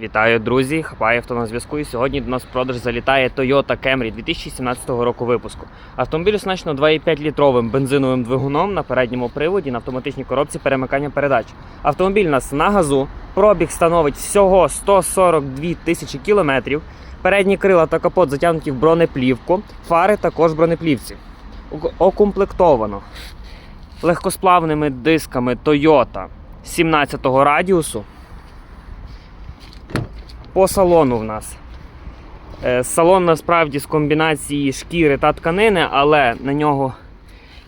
Вітаю, друзі! Хапає авто на зв'язку. І сьогодні до нас в продаж залітає Toyota Camry 2017 року випуску. Автомобіль оснащено 2,5 літровим бензиновим двигуном на передньому приводі на автоматичній коробці перемикання передач. Автомобіль у нас на газу. Пробіг становить всього 142 тисячі кілометрів. Передні крила та капот затягнуті в бронеплівку, фари також бронеплівці. Окомплектовано легкосплавними дисками Toyota 17 радіусу. По салону в нас. Е, Салон насправді з комбінації шкіри та тканини, але на нього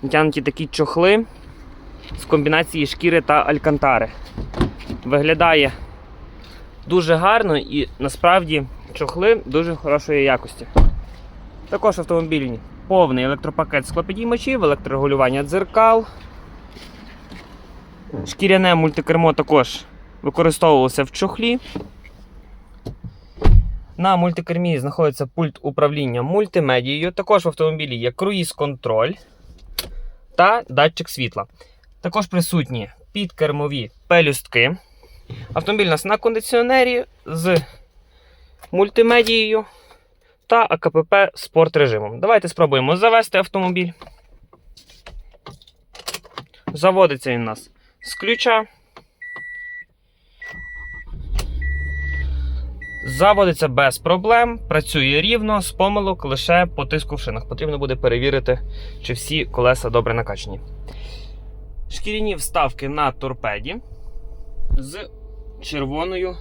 натягнуті такі чохли з комбінації шкіри та алькантари. Виглядає дуже гарно і насправді чохли дуже хорошої якості. Також автомобільні повний електропакет склопідіймачів, електрорегулювання дзеркал. Шкіряне мультикермо також використовувалося в чохлі. На мультикермі знаходиться пульт управління мультимедією. Також в автомобілі є круїз-контроль та датчик світла. Також присутні підкермові пелюстки. Автомобіль у нас на кондиціонері з мультимедією та АКПП спорт режимом. Давайте спробуємо завести автомобіль. Заводиться він у нас з ключа. Заводиться без проблем, працює рівно, з помилок лише по тиску в шинах. Потрібно буде перевірити, чи всі колеса добре накачані. Шкіряні вставки на торпеді з червоною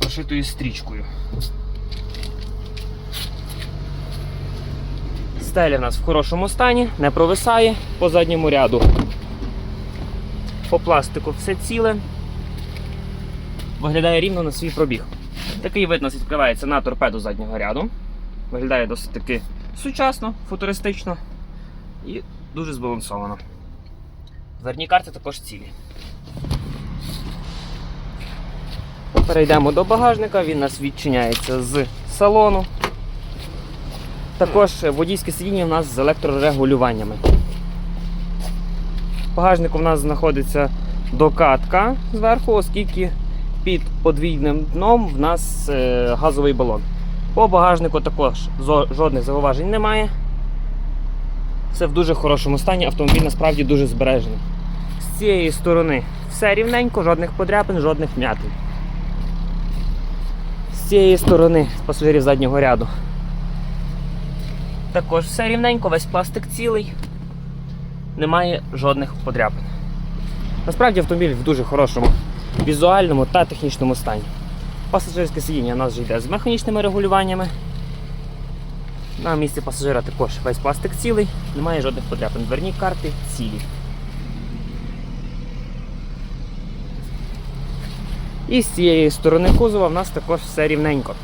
прошитою стрічкою. Стеля в нас в хорошому стані, не провисає по задньому ряду. По пластику все ціле. Виглядає рівно на свій пробіг. Такий вид нас відкривається на торпеду заднього ряду. Виглядає досить таки сучасно, футуристично і дуже збалансовано. Дверні карти також цілі. Перейдемо до багажника, він нас відчиняється з салону. Також водійське сидіння у нас з електрорегулюваннями. В багажнику в нас знаходиться докатка зверху, оскільки під подвійним дном в нас е, газовий балон. По багажнику також жодних зауважень немає. Все в дуже хорошому стані, автомобіль насправді дуже збережений. З цієї сторони все рівненько, жодних подряпин, жодних вмятин. З цієї сторони з пасажирів заднього ряду. Також все рівненько, весь пластик цілий, немає жодних подряпин. Насправді автомобіль в дуже хорошому візуальному та технічному стані. Пасажирське сидіння у нас вже йде з механічними регулюваннями. На місці пасажира також весь пластик цілий, немає жодних подряпин. Дверні карти цілі. І з цієї сторони кузова в нас також все рівненько.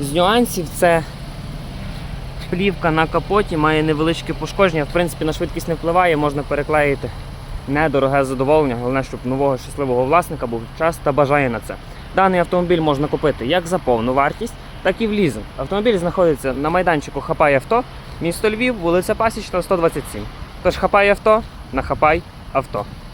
З нюансів це плівка на капоті має невеличке пошкодження. В принципі, на швидкість не впливає, можна переклеїти недороге задоволення. Головне, щоб нового щасливого власника був час та бажає на це. Даний автомобіль можна купити як за повну вартість, так і в лізинг. Автомобіль знаходиться на майданчику Хапай авто, місто Львів, вулиця Пасічна, 127. Тож хапай авто на хапай авто.